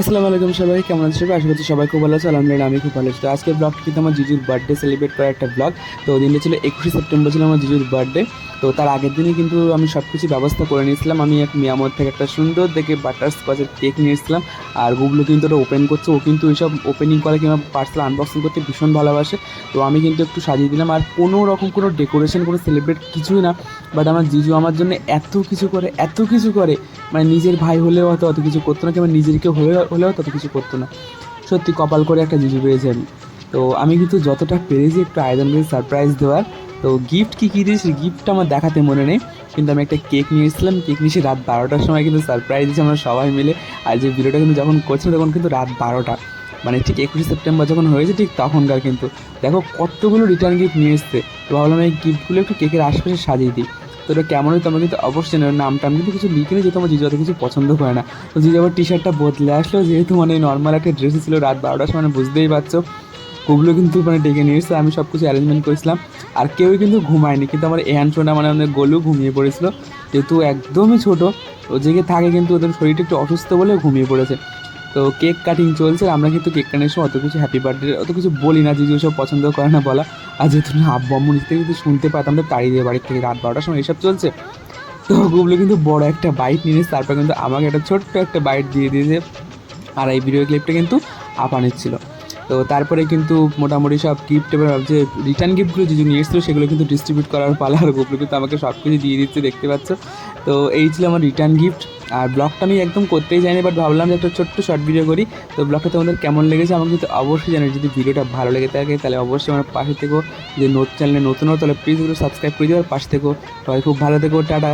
আসসালামু আলাইকুম সবাই, কেমন আছো আশা করছি সবাই খুব ভালো আছে আলহামদুলিল্লাহ আমি খুব ভালো আছি। তো আজকের ব্লগটি কিন্তু আমার জিজুর বার্থডে সেলিব্রেট করার একটা ব্লগ তো দিনটা ছিল একুশে সেপ্টেম্বর ছিল আমার জিজুর বার্থডে তো তার আগের দিনই কিন্তু আমি সব কিছু ব্যবস্থা করে নিয়েছিলাম। আমি এক মিয়ামর থেকে একটা সুন্দর দেখে বাটার স্কচের কেক নিয়ে এসেছিলাম আর গুগলো কিন্তু ওটা ওপেন করছে, ও কিন্তু এইসব ওপেনিং করে কিংবা পার্সেল আনবক্সিং করতে ভীষণ ভালোবাসে। তো আমি কিন্তু একটু সাজিয়ে দিলাম। আর কোনো রকম কোনো ডেকোরেশন কোনো সেলিব্রেট কিছুই না। বাট আমার জিজু আমার জন্য এত কিছু করে, এত কিছু করে। মানে নিজের ভাই হলেও হয়তো অত কিছু করতো না, কিংবা নিজের কেউ হলেও হলেও তত কিছু করতো না। সত্যি কপাল করে একটা জিজু পেয়েছি আমি। তো আমি কিন্তু যতটা পেরেছি একটু আয়োজন করে সারপ্রাইজ দেওয়ার। তো গিফট কী কী দিয়েছি গিফটটা আমার দেখাতে মনে নেই। কিন্তু আমি একটা কেক নিয়ে এসেছিলাম। কেক নিয়েছি রাত বারোটার সময় কিন্তু সারপ্রাইজ দিয়েছি আমরা সবাই মিলে। আর যে ভিডিওটা কিন্তু যখন করছিলাম তখন কিন্তু রাত বারোটা। মানে ঠিক একুশে সেপ্টেম্বর যখন হয়েছে ঠিক তখনকার কিন্তু। দেখো কতগুলো রিটার্ন গিফট নিয়ে এসছে। তো ভাবলাম এই গিফটগুলো একটু কেকের আশপাশে সাজিয়ে দিই। তো এটা কেমন হয় তোমরা কিন্তু অবশ্যই নেবে নামটা। আমি কিন্তু কিছু লিখিনি যেহেতু আমার জিজু অত কিছু পছন্দ করে না। তো জিজু আবার টি শার্টটা বদলে আসলো, যেহেতু মানে নর্মাল একটা ড্রেসই ছিল রাত বারোটার সময় মানে বুঝতেই পারছ। ওগুলো কিন্তু মানে ডেকে নিয়ে এসছে, আমি সব কিছু অ্যারেঞ্জমেন্ট করেছিলাম। আর কেউই কিন্তু ঘুমায়নি, কিন্তু আমার এহান শোনা মানে আমাদের গোলু ঘুমিয়ে পড়েছিল। যেহেতু একদমই ছোটো, ও জেগে থাকে কিন্তু ওদের শরীরটা একটু অসুস্থ বলে ঘুমিয়ে পড়েছে। তো কেক কাটিং চলছে, আমরা কিন্তু কেক কাটিং সময় অত কিছু হ্যাপি বার্থডে অত কিছু বলি না, জিজু সব পছন্দ করে না বলা। আর যেহেতু না, আব্বু আম্মু নিজ থেকে কিন্তু শুনতে পাতাম তো তাড়িয়ে দিয়ে বাড়ির থেকে রাত বারোটার সময় এসব চলছে। তো গুগলো কিন্তু বড় একটা বাইট নিয়ে নিয়েছে, তারপর কিন্তু আমাকে একটা ছোট্ট একটা বাইট দিয়ে দিয়েছে। আর এই ভিডিও ক্লিপটা কিন্তু আপা নিচ্ছিল তো তারপরে কিন্তু মোটামুটি সব গিফট এবার যে রিটার্ন গিফটগুলো যে নিয়ে এসেছিল, সেগুলো কিন্তু ডিস্ট্রিবিউট করার পালা আর গুগলো কিন্তু আমাকে সব কিছু দিয়ে দিচ্ছে, দেখতে পাচ্ছ? তো এই ছিল আমার রিটার্ন গিফট আর ব্লগটা আমি একদম করতেই যাইনি বাট ভাবলাম যে একটা ছোট্ট শর্ট ভিডিও করি। তো ব্লগটা তোমাদের কেমন লেগেছে আমাকে কিন্তু অবশ্যই জানি যদি ভিডিওটা ভালো লেগে থাকে তাহলে অবশ্যই আমার পাশে থেকো। যে নোট চ্যানেলে নতুন হো তাহলে প্লিজ সাবস্ক্রাইব করে দিও আর পাশে থেকো। সবাই খুব ভালো থেকো, টাটা।